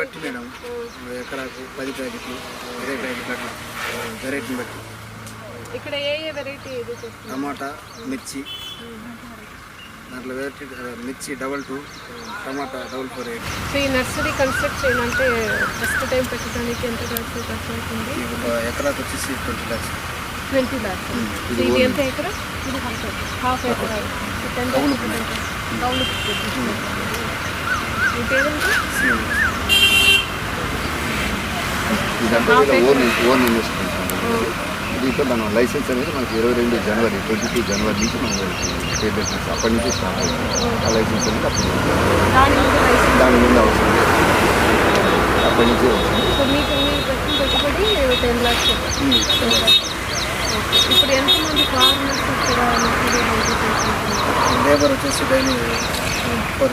బట్టి మేడం ఎకరాకు పది ప్యాకెట్లు ఇరవై ప్యాకెట్లు వెరైటీని బట్టి. ఇక్కడ ఏ వెరైటీ టమాటా మిర్చి. దాంట్లో వెరైటీ మిర్చి డబల్ టూ టమాటా డబల్ ఫోర్ ఎయిట్. సో ఈ నర్సరీ కన్స్ట్రక్ట్ చేయాలంటే ఫస్ట్ టైం పెట్టడానికి ఎంత ఖర్చు ఖర్చు అవుతుంది ఒక ఎకరాకి వచ్చేసి ట్వంటీ ల్యాక్స్. ట్వంటీ ల్యాక్స్. ఇది ఎంత ఎకరా? హాఫ్ ఎకరా. ఇదంతా ఓన్ ఓన్ ఇన్వెస్ట్మెంట్ దీంట్లో మనం లైసెన్స్ అనేది మనకి ఇరవై రెండు జనవరి ట్వంటీ టూ జనవరి నుంచి మనం స్టేట్ లైసెన్స్ అప్పటి నుంచి స్టార్ట్ అవుతుంది ఆ లైసెన్స్ అనేది అప్పుడు దాని మీద అవసరం అప్పటి నుంచి వస్తుంది sudah ini. Por